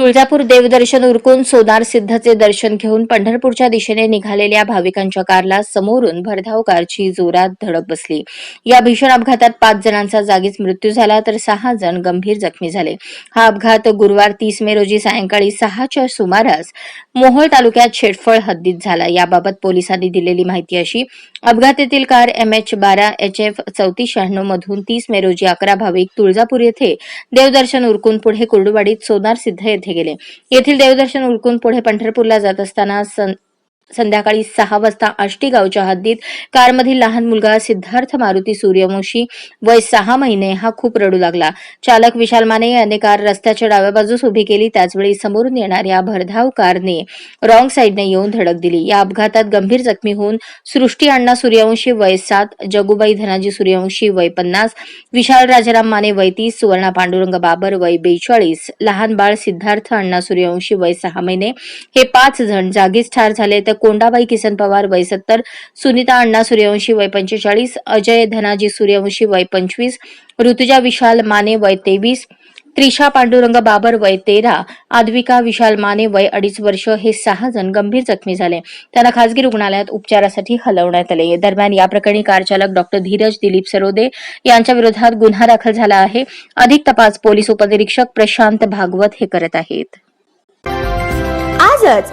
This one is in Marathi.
तुळजापूर देवदर्शन उरकून सोनार सिद्धचे दर्शन घेऊन पंढरपूरच्या दिशेने निघालेल्या भाविकांच्या कारला समोरून भरधाव कारची जोरात धडक बसली. या भीषण अपघातात पाच जणांचा जागीच मृत्यू झाला तर सहा जण गंभीर जखमी झाले. हा अपघात गुरुवार तीस मे रोजी सायंकाळी सहाच्या सुमारास मोहोळ तालुक्यात शेटफळ हद्दीत झाला. याबाबत पोलिसांनी दिलेली माहिती अशी अपघातातील कार एम एच बारा एच एफ चौतीस शहाण्णव मधून तीस मे रोजी अकरा भाविक तुळजापूर येथे देवदर्शन उरकून पुढे कुर्डुवाडीत सोनार सिद्ध येथे गेले येथील देवदर्शन उरकून पुढे पंढरपूरला जात असताना सं- संध्याकाळी सहा वाजता आष्टी गावच्या हद्दीत कारमधील लहान मुलगा सिद्धार्थ मारुती सूर्यवंशी वय सहा महिने हा खूप रडू लागला. चालक विशाल माने याने कार रस्त्याच्या डाव्या बाजूस उभी केली. त्याचवेळी समोरून येणाऱ्या भरधाव कारने रॉंग साईडने येऊन धडक दिली. या अपघातात गंभीर जखमी होऊन सृष्टी अण्णा सूर्यवंशी वय सात जगुबाई धनाजी सूर्यवंशी वय पन्नास विशाल राजाराम माने वय तीस सुवर्णा पांडुरंग बाबर वय बेचाळीस लहान बाळ सिद्धार्थ अण्णा सूर्यवंशी वय सहा महिने. हे पाच जण जागीच ठार झाले तर कोंडाबाई किसन पवार वय सत्तर सुनीता अण्णा सूर्यवंशी वय पंचेचाळीस अजय धनाजी सूर्यवंशी वय पंचवीस ऋतुजा विशाल माने वय तेवीस त्रिशा पांडुरंग बाबर वय तेरा आद्विका विशाल माने वय अडीच वर्ष हे सहा जण गंभीर जखमी झाले. त्यांना खासगी रुग्णालयात उपचारासाठी हलवण्यात आले. दरम्यान या प्रकरणी कार चालक डॉक्टर धीरज दिलीप सरोदे यांच्या विरोधात गुन्हा दाखल झाला आहे. अधिक तपास पोलीस उपनिरीक्षक प्रशांत भागवत हे करत आहेत. आजच